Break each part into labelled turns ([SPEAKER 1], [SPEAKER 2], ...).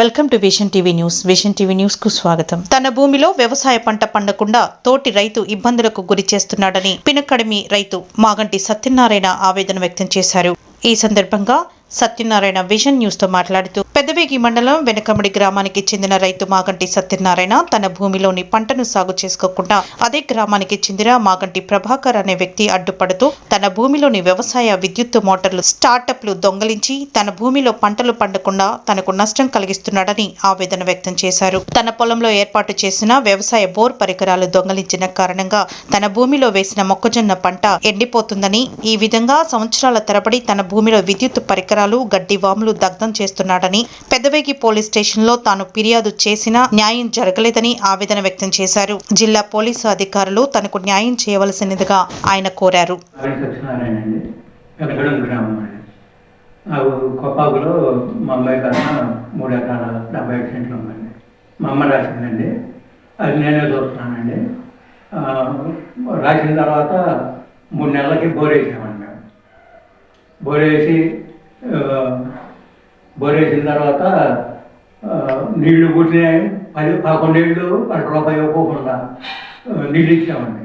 [SPEAKER 1] Welcome to Vision TV news Vision TV న్యూస్కు స్వాగతం. తన భూమిలో వ్యవసాయ పంట పండకుండా తోటి రైతు ఇబ్బందులకు గురి చేస్తున్నాడని పినకడమి రైతు మాగంటి సత్యనారాయణ ఆవేదన వ్యక్తం చేశారు. ఈ సందర్భంగా సత్యనారాయణ విజన్ న్యూస్తో మాట్లాడుతూ పెదవేగి మండలం వెనకమడి గ్రామానికి చెందిన రైతు మాగంటి సత్యనారాయణ తన భూమిలోని పంటను సాగు చేసుకోకుండా అదే గ్రామానికి చెందిన మాగంటి ప్రభాకర్ అనే వ్యక్తి అడ్డుపడుతూ తన భూమిలోని వ్యవసాయ విద్యుత్ మోటార్లు స్టార్టప్లు దొంగలించి తన భూమిలో పంటలు పండకుండా తనకు నష్టం కలిగిస్తున్నాడని ఆవేదన వ్యక్తం చేశారు. తన పొలంలో ఏర్పాటు చేసిన వ్యవసాయ బోర్ పరికరాలు దొంగలించిన కారణంగా తన భూమిలో వేసిన మొక్కజొన్న పంట ఎండిపోతుందని ఈ విధంగా సంవత్సరాల తరబడి తన భూమిలో విద్యుత్ పరికరాలు గడ్డి వాములు దగ్ధం చేస్తున్నాడని పెద్దవేగి పోలీస్ స్టేషన్లో తాను ఫిర్యాదు చేసినా న్యాయం జరగలేదని ఆవేదన వ్యక్తం చేశారు. జిల్లా పోలీసు అధికారులు తనకు న్యాయం చేయవలసినదిగా ఆయన కోరారు.
[SPEAKER 2] కొప్పాకులో మా అమ్మాయి కన్నా మూడు ఎకరాల డెబ్బై ఐదు సెంట్లు ఉందండి. మా అమ్మ రాసిందండి. అది నేనే చూస్తున్నానండి. రాసిన తర్వాత మూడు నెలలకి బోర్ వేసామండి మేము. బోర్ వేసి ఆ, బోర్ వేసిన తర్వాత నీళ్ళు పుట్టినాయి పది పదకొండేళ్ళు పది రూపాయలు ఇవ్వకుండా ఆ, నీళ్ళు ఇచ్చామండి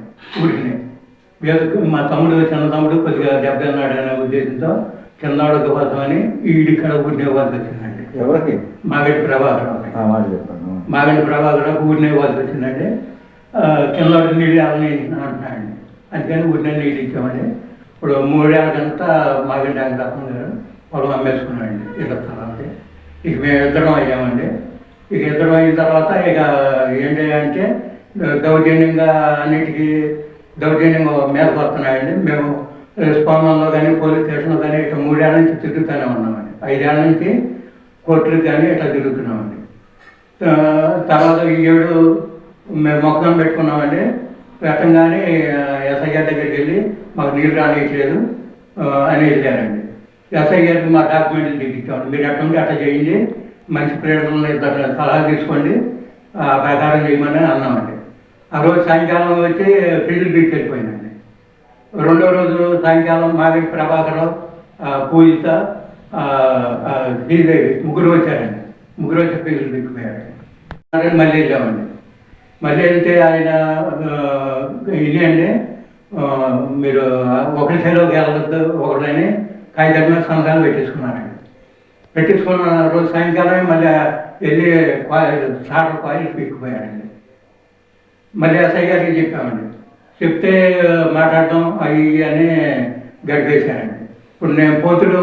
[SPEAKER 2] వీళ్ళకి మా తమ్ముడు చిన్న తమ్ముడు కొద్దిగా దెబ్బతిన్నాడు అనే ఉద్దేశంతో చిన్నవాడికి వద్దామని ఈడిక్కడ ఊరినే వద్ద వచ్చిందండి
[SPEAKER 3] ఎవరికి?
[SPEAKER 2] మాగడి ప్రభాకర్ మాగడి ప్రభాకర్ ఊరినే వద్ద వచ్చిందండి ఆ, చిన్నవాడికి నీళ్ళు ఎవరిని అంటున్నాడండి. అందుకని ఊరినే నీళ్ళు ఇచ్చామండి. ఇప్పుడు మూడేళ్ళకంతా మాగడి వెంకటప్పన్ గారు పొలం అమ్మేసుకున్నాడండి. ఇళ్ళ స్థలానికి ఇక మేము ఇద్దరం అయ్యామండి. ఇక ఇద్దరం అయిన తర్వాత ఇక ఏంటి అంటే దౌర్జన్యంగా అన్నిటికీ దౌర్జన్యంగా మీదకి మేము స్పందనలో కానీ పోలీస్ స్టేషన్లో కానీ ఇట్లా మూడేళ్ళ నుంచి తిరుగుతూనే ఉన్నామండి. ఐదేళ్ళ నుంచి కోర్టులకు కానీ ఇట్లా తిరుగుతున్నామండి. తర్వాత ఈ ఏడు మేము మొక్కం పెట్టుకున్నామండి. పెట్టంగానే ఎస్ఐ గారి దగ్గరికి వెళ్ళి మాకు నీళ్ళు రానియట్లేదు అని వెళ్ళారండి. ఎస్ఐ గారికి మా డాక్యుమెంట్లు చూపించామండి మీరు ఎట్లా ఉంటే అట్లా చేయండి. మంచి ప్రేరణలు ఇద్దరు సలహా తీసుకోండి. ఆ ప్రకారం చేయమని అన్నామండి. ఆ రోజు సాయంకాలం వచ్చి ఫీల్డ్ బీచ్ వెళ్ళిపోయిందండి రెండో రోజు సాయంకాలం మాగడి ప్రభాకరం పూజిత శ్రీదేవి ముగ్గురు వచ్చారండి. ముగ్గురు వచ్చి ఫీల్డ్ దిక్కుపోయారండి మళ్ళీ వెళ్ళామండి. మళ్ళీ వెళ్తే ఆయన ఇది అండి మీరు ఒకరి సెలవుకి వెళ్ళొద్దు ఒకటని ఐదు సంతకాలు పెట్టేసుకున్నారండి. పెట్టించుకున్న రోజు సాయంకాలమే మళ్ళీ వెళ్ళి సాటర్ కాయలు పీక్కుపోయారండి. మళ్ళీ ఎస్ఐ గారికి చెప్పామండి. చెప్తే మాట్లాడడం అవి అని గడిపేశారండి. ఇప్పుడు నేను పోతులు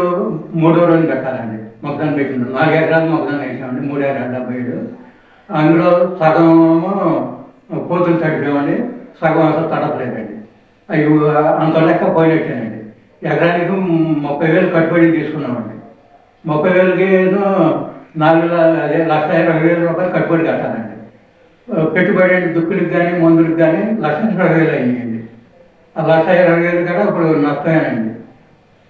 [SPEAKER 2] మూడో రోజు పెట్టాలండి మొక్కను పెట్టిండు నాలుగు ఎకరాలు మొక్కను వేసామండి. మూడు ఎకరాలు డెబ్బై ఏడు. అందులో సగము పోతులు తడిపామండి. సగం అసలు తడపలేదండి. అవి అంత లెక్క పోయినట్టేనండి. ఎకరానికి ముప్పై వేలు కట్టుబడి తీసుకున్నామండి. ముప్పై వేలకి ఏదో నాలుగు అదే లక్ష ఇరవై వేల రూపాయలు కట్టుబడి కట్టాలండి. పెట్టుబడి అంటే దుక్కులకు కానీ మందులకు కానీ లక్ష ఇరవై వేలు అయ్యాయండి ఆ లక్ష ఇరవై వేలు కూడా ఇప్పుడు నష్టమేనండి.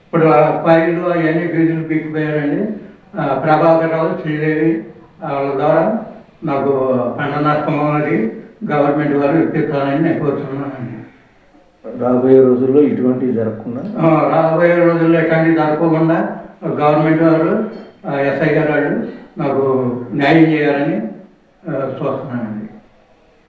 [SPEAKER 2] ఇప్పుడు ఆ ఫైళ్ళు అవన్నీ ఫీజులు పీకిపోయారండి ప్రభాకర్ రావు శ్రీదేవి వాళ్ళ ద్వారా నాకు పంట నష్టం అనేది గవర్నమెంట్ వారు ఇప్పిస్తానని నేను కోరుతున్నానండి
[SPEAKER 3] రాబోయే రోజుల్లో ఇటువంటివి జరగకుండా?
[SPEAKER 2] రాబోయే రోజుల్లో ఎట్లాంటివి జరగకుండా గవర్నమెంట్ వారు ఎస్ఐ గారు వాళ్ళు నాకు న్యాయం చేయాలని చూస్తున్నానండి.